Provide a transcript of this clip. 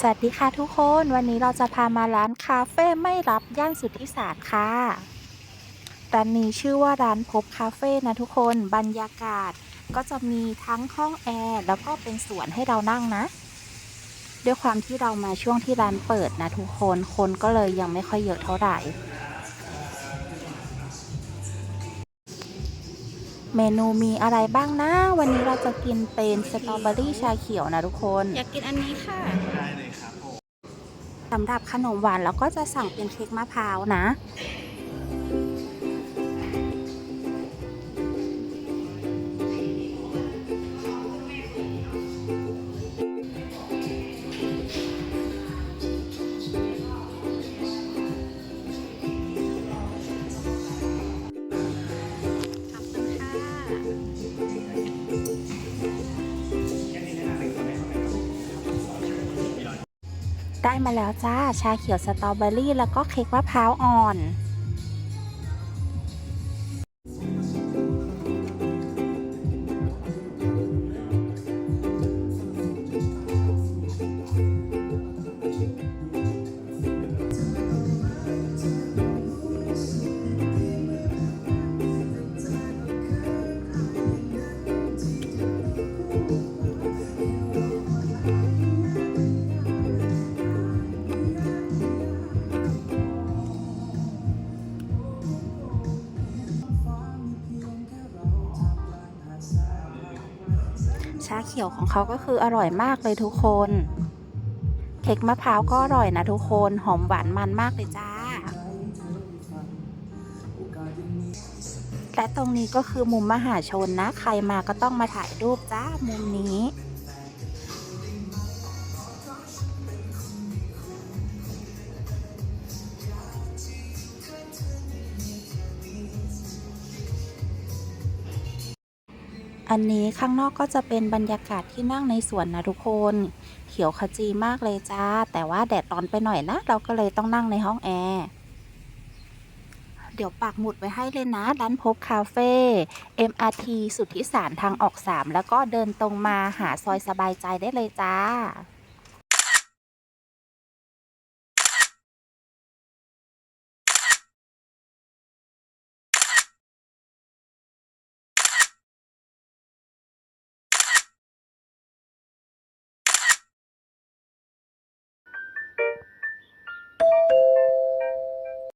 สวัสดีค่ะทุกคนวันนี้เราจะพามาร้านคาเฟ่ไม่รับย่านสุทธิสารค่ะร้านนี้ชื่อว่าร้านพบคาเฟ่นะทุกคนบรรยากาศก็จะมีทั้งห้องแอร์แล้วก็เป็นสวนให้เรานั่งนะ ด้วยความที่เรามาช่วงที่ร้านเปิดนะทุกคนคนก็เลยยังไม่ค่อยเยอะเท่าไหร่ เมนูมีอะไรบ้างนะ วันนี้เราจะกินเป็นสตรอเบอรี่ชาเขียวนะทุกคน อยากกินอันนี้ค่ะ ได้เลยครับผมสำหรับขนมหวานเราก็จะสั่งเป็นเค้กมะพร้าวนะ ได้มาแล้วจ้า ชาเขียวสตรอเบอรี่ แล้วก็เค้กมะพร้าวอ่อน ชาเขียวของเขาก็คืออร่อยมากเลยทุกคน เค้กมะพร้าวก็อร่อยนะทุกคนหอมหวานมันมากเลยจ้า และตรงนี้ก็คือมุมมหาชนนะ ใครมาก็ต้องมาถ่ายรูปจ้ามุมนี้ อันนี้ข้างนอกก็จะเป็นบรรยากาศที่นั่งในสวนนะทุกคน เขียวขจีมากเลยจ้า แต่ว่าแดดร้อนไปหน่อยนะ เราก็เลยต้องนั่งในห้องแอร์เดี๋ยวปักหมุดไว้ให้เลยนะ ร้านพบคาเฟ่ MRT สุทธิสารทางออก 3 แล้วก็เดินตรงมาหาซอยสบายใจได้เลยจ้า